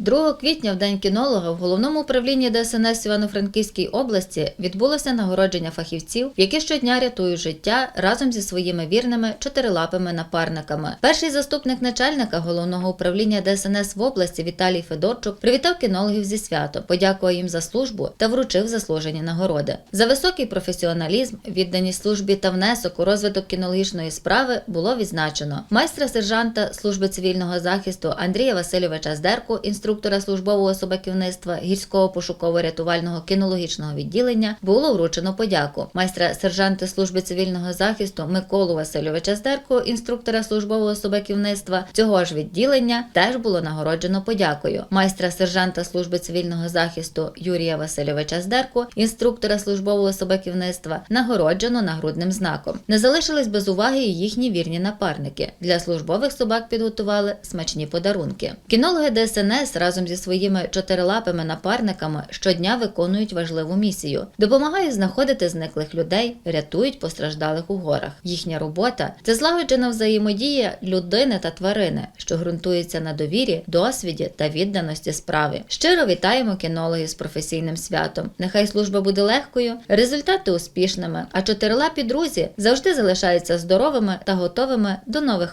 2 квітня в День кінолога в головному управлінні ДСНС Івано-Франківській області відбулося нагородження фахівців, які щодня рятують життя разом зі своїми вірними чотирилапими напарниками. Перший заступник начальника головного управління ДСНС в області Віталій Федорчук привітав кінологів зі святом, подякував їм за службу та вручив заслужені нагороди. За високий професіоналізм, відданість службі та внесок у розвиток кінологічної справи було відзначено майстра сержанта служби цивільного захисту Андрія Васильовича Здерку, інструктора службового собаківництва гірського пошуково-рятувального кінологічного відділення, було вручено подяку. Майстра сержанта служби цивільного захисту Миколу Васильовича Здерку, інструктора службового собаківництва цього ж відділення, теж було нагороджено подякою. Майстра сержанта служби цивільного захисту Юрія Васильовича Здерку, інструктора службового собаківництва, нагороджено нагрудним знаком. Не залишились без уваги і їхні вірні напарники. Для службових собак підготували смачні подарунки. Кінологи ДСНС разом зі своїми чотирилапими напарниками щодня виконують важливу місію, допомагають знаходити зниклих людей, рятують постраждалих у горах. Їхня робота це злагоджена взаємодія людини та тварини, що ґрунтується на довірі, досвіді та відданості справи. Щиро вітаємо кінологів з професійним святом. Нехай служба буде легкою, результати успішними, а чотирилапі друзі завжди залишаються здоровими та готовими до нових